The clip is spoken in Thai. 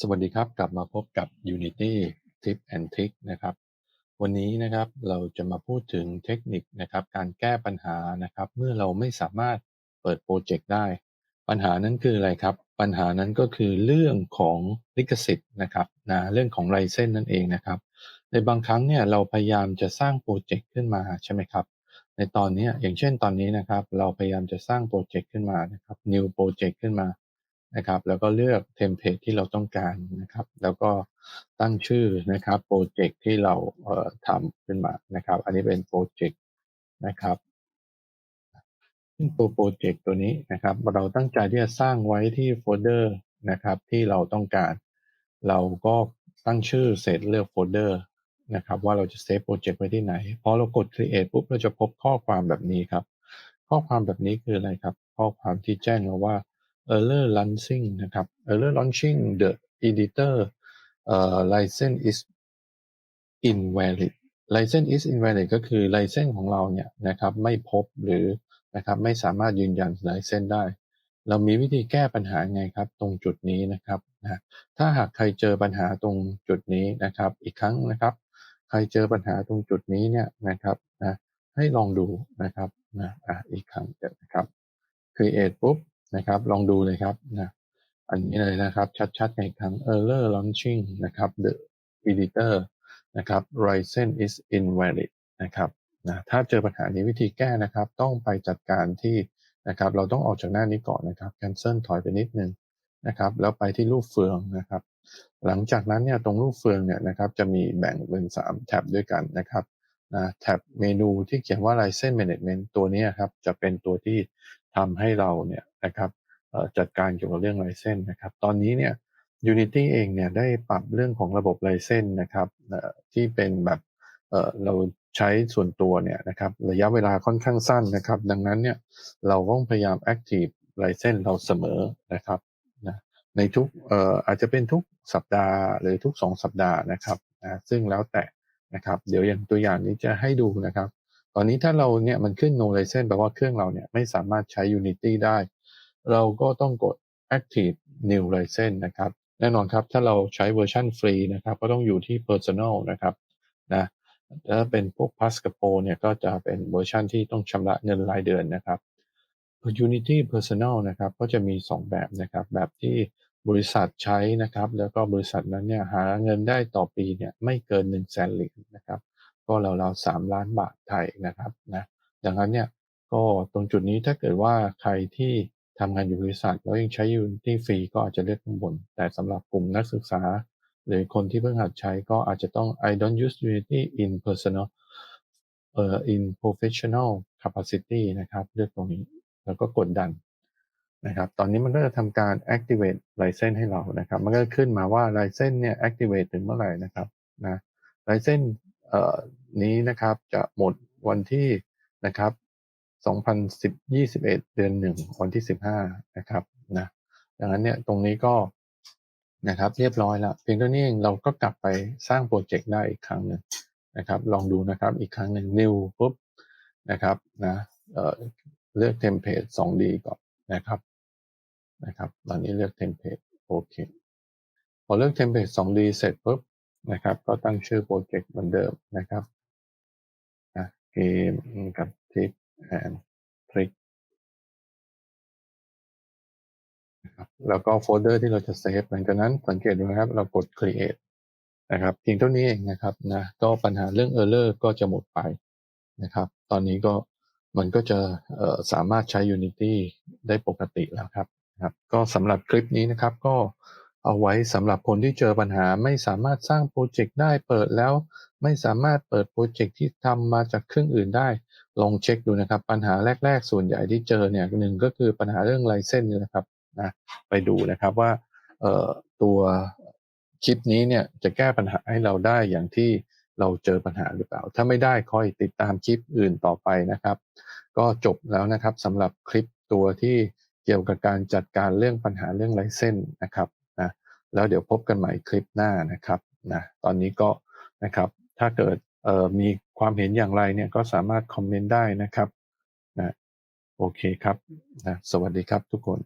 สวัสดีครับกลับมาพบกับ Unity Tip and Trick นะครับ วันนี้นะครับเราจะมาพูดถึงเทคนิคนะครับ การแก้ปัญหานะครับ เมื่อเราไม่สามารถเปิดโปรเจกต์ได้ ปัญหานั้นคืออะไรครับ ปัญหานั้นก็คือเรื่องของลิขสิทธิ์นะครับนะเรื่องของไลเซนนั่นเองนะครับ ในบางครั้งเนี่ยเราพยายามจะสร้างโปรเจกต์ขึ้นมาใช่ไหมครับ ในตอนนี้อย่างเช่นตอนนี้นะครับ เราพยายามจะสร้างโปรเจกต์ขึ้นมานะครับ new project ขึ้นมา นะครับ แล้วก็เลือกเทมเพลตที่เราต้องการนะครับ แล้วก็ตั้งชื่อนะครับโปรเจกต์ที่เราเอ่อทำขึ้นมานะครับ อันนี้เป็นโปรเจกต์นะครับซึ่งตัวโปรเจกต์ตัวนี้นะครับ เราตั้งใจที่จะสร้างไว้ที่โฟลเดอร์นะครับที่เราต้องการ เราก็ตั้งชื่อเสร็จเลือกโฟลเดอร์นะครับว่าเราจะเซฟโปรเจกต์ไว้ที่ไหนพอเรากด create ปุ๊บเราจะพบข้อความแบบนี้ครับ ข้อความแบบนี้คืออะไรครับ ข้อความที่แจ้งเราว่า error launching นะครับ error launching the editor uh, license is invalid license is invalid ก็คือ license ของเราเนี่ยนะครับไม่พบหรือนะครับไม่สามารถยืนยัน license ได้ เรามีวิธีแก้ปัญหาไงครับตรงจุดนี้นะครับนะถ้าหากใครเจอปัญหาตรงจุดนี้นะครับ อีกครั้งนะครับ ใครเจอปัญหาตรงจุดนี้เนี่ยนะครับนะให้ลองดูนะครับนะอะอีกครั้งนะครับ create ปุ๊บ นะครับ ลองดูเลยครับนะอันนี้เลยนะครับ ชัดๆในครั้ง error launching นะครับ the editor นะครับ license is invalid นะครับนะถ้าเจอปัญหานี้วิธีแก้นะครับ ต้องไปจัดการที่นะครับ เราต้องออกจากหน้านี้ก่อนนะครับ cancel ถอยไปนิดนึงนะครับ แล้วไปที่รูปเฟืองนะครับ หลังจากนั้นเนี่ยตรงรูปเฟืองเนี่ยนะครับ จะมีแบ่งเป็น 3 แท็บด้วยกันนะครับนะแท็บเมนูที่เขียนว่า license management ตัวนี้ครับ จะเป็นตัวที่ทำให้เราเนี่ย นะครับจัดการเกี่ยวกับเรื่องไลเซนนะครับ ตอนนี้เนี่ย Unity เองเนี่ยได้ปรับเรื่องของระบบไลเซนนะครับที่เป็นแบบเราใช้ส่วนตัวเนี่ยนะครับระยะเวลาค่อนข้างสั้นนะครับ ดังนั้นเนี่ยเราต้องพยายาม Active ไลเซนเราเสมอนะครับนะในทุกอาจจะเป็นทุกสัปดาห์หรือทุก 2 สัปดาห์นะครับนะซึ่งแล้วแต่นะครับเดี๋ยวอย่างตัวอย่างนี้จะให้ดูนะครับ ตอนนี้ถ้าเราเนี่ยมันขึ้น no license แปลว่าเครื่องเราเนี่ยไม่สามารถใช้ Unity ได้ เราก็ต้องกด active new license นะครับ แน่นอนครับ ถ้าเราใช้เวอร์ชันฟรีนะครับ ก็ต้องอยู่ที่ personal นะครับนะถ้าเป็นพวก Plus กับ Pro เนี่ยก็จะเป็นเวอร์ชันที่ต้องชำระเงินรายเดือนนะครับ Unity Personal นะครับ ก็จะมี 2 แบบนะครับ แบบที่บริษัทใช้นะครับ แล้วก็บริษัทนั้นเนี่ยหาเงินได้ต่อปีเนี่ยไม่เกิน1 0 0 0 0แสนเหรียญนะครับ ก็ราวๆสามล้านบาทไทยนะครับนะดังนั้นเนี่ยก็ตรงจุดนี้ถ้าเกิดว่าใครที่ ทำงานอยู่บริษัทแล้วยังใช้ Unity ฟรีก็อาจจะเลือกข้างบน แต่สำหรับกลุ่มนักศึกษา หรือคนที่เพิ่งหัดใช้ก็อาจจะต้อง I don't use Unity in personal เอ่อ in professional capacity นะครับ เลือกตรงนี้ แล้วก็กดดันนะครับ ตอนนี้มันก็จะทำการ activate license ให้เรานะครับ มันก็ขึ้นมาว่า license เนี่ย activate ถึงเมื่อไหร่นะครับนะ license เอ่อนี้นะครับจะหมดวันที่นะครับ 2010 21 เดือน1วันที่ 15 นะครับนะดังนั้นเนี่ยตรงนี้ก็นะครับเรียบร้อยแล้วเพียงเท่านี้เองเราก็กลับไปสร้างโปรเจกต์ได้อีกครั้งหนึ่งนะครับ ลองดูนะครับอีกครั้งหนึ่ง new ปุ๊บนะครับนะเออเลือกเทมเพลต 2D ก่อนนะครับนะครับ ตอนนี้เลือกเทมเพลตโอเคพอเลือกเทมเพลต 2D เสร็จปุ๊บนะครับ ก็ตั้งชื่อโปรเจกต์เหมือนเดิมนะครับนะเกมกับทิป แอนทริกนะครับแล้วก็โฟลเดอร์ที่เราจะเซฟหลังจากนั้นสังเกตดูนะครับ เรากด create นะครับเพียงเท่านี้เองนะครับนะก็ปัญหาเรื่อง error ก็จะหมดไปนะครับ ตอนนี้ก็มันก็จะสามารถใช้ Unity ได้ปกติแล้วครับครับ ก็สำหรับคลิปนี้นะครับก็ เอาไว้สำหรับคนที่เจอปัญหาไม่สามารถสร้างโปรเจกต์ได้เปิดแล้ว ไม่สามารถเปิดโปรเจกต์ที่ทำมาจากเครื่องอื่นได้ ลองเช็คดูนะครับ ปัญหาแรก ๆ ส่วนใหญ่ที่เจอเนี่ยหนึ่งก็คือปัญหาเรื่องไลเซนนี่นะครับนะไปดูนะครับว่าเอ่อตัวคลิปนี้เนี่ยจะแก้ปัญหาให้เราได้อย่างที่เราเจอปัญหาหรือเปล่า ถ้าไม่ได้คอยติดตามคลิปอื่นต่อไปนะครับ ก็จบแล้วนะครับสำหรับคลิปตัวที่เกี่ยวกับการจัดการเรื่องปัญหาเรื่องไลเซนนะครับ แล้วเดี๋ยวพบกันใหม่คลิปหน้านะครับนะตอนนี้ก็นะครับถ้าเกิดมีความเห็นอย่างไรเนี่ยก็สามารถคอมเมนต์ได้นะครับนะโอเคครับนะสวัสดีครับทุกคน